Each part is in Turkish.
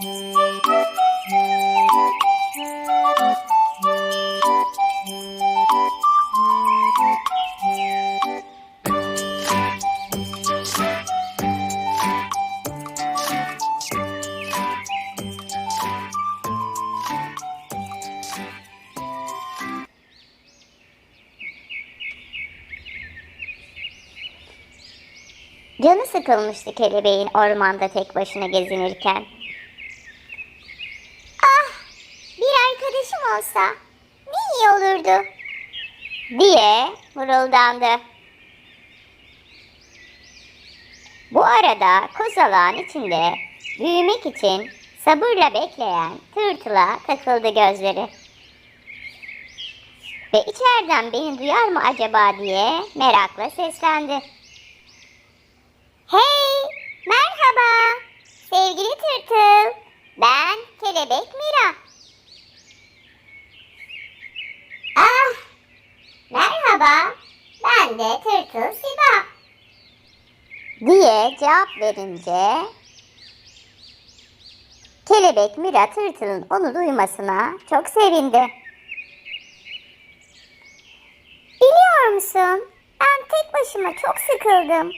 Canı sıkılmıştı kelebeğin ormanda tek başına gezinirken. Olsa ne iyi olurdu diye mırıldandı. Bu arada kozalağın içinde büyümek için sabırla bekleyen tırtıla takıldı gözleri. Ve içeriden beni duyar mı acaba diye merakla seslendi. Hey, merhaba. Sevgili tırtıl. Ben kelebek Mira. Merhaba. Ben de tırtıl Siba. Diye cevap verince kelebek Mira tırtılın onu duymasına çok sevindi. Biliyor musun? Ben tek başıma çok sıkıldım.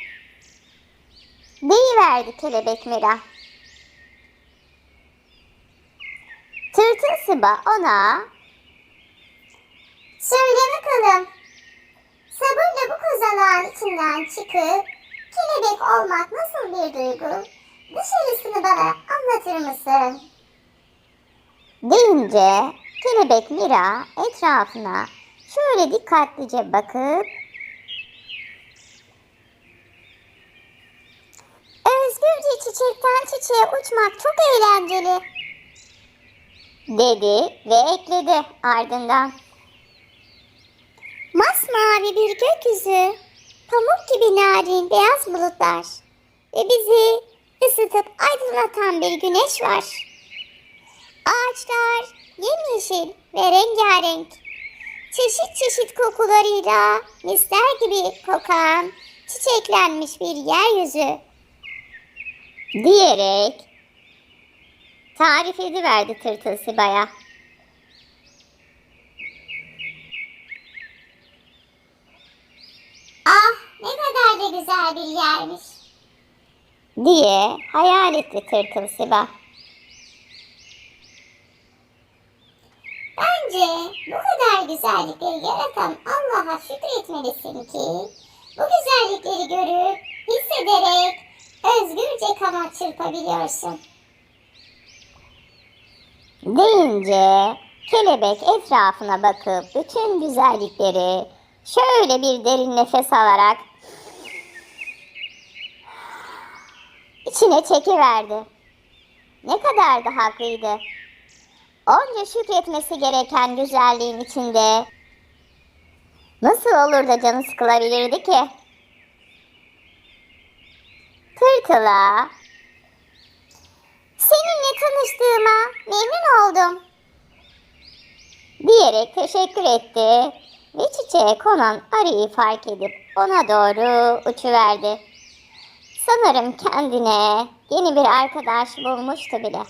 Deyiverdi kelebek Mira. Tırtıl Sıba ona Söyle bakalım. Kozalağın içinden çıkıp kelebek olmak nasıl bir duygu? Dışarısını bana anlatır mısın? Deyince kelebek Mira etrafına şöyle dikkatlice bakıp Özgürce çiçekten çiçeğe uçmak çok eğlenceli. Dedi ve ekledi ardından. Masmavi bir gökyüzü, pamuk gibi narin beyaz bulutlar ve bizi ısıtıp aydınlatan bir güneş var. Ağaçlar yemyeşil ve rengarenk. Çeşit çeşit kokularıyla misler gibi kokan çiçeklenmiş bir yeryüzü diyerek tarif ediverdi tırtıl Siba'ya. Ah ne kadar da güzel bir yermiş. Diye hayal etti tırtıl Siba. Bence bu kadar güzellikleri yaratan Allah'a şükretmelisin ki bu güzellikleri görüp hissederek özgürce kanat çırpabiliyorsun. Deyince kelebek etrafına bakıp bütün güzellikleri şöyle bir derin nefes alarak içine çekiverdi. Ne kadar da haklıydı. Onca şükretmesi gereken güzelliğin içinde nasıl olur da canı sıkılabilirdi ki? Tırtıla seninle tanıştığıma memnun oldum diyerek teşekkür etti ve çiçeğe konan arıyı fark edip ona doğru uçuverdi. Sanırım kendine yeni bir arkadaş bulmuştu bile.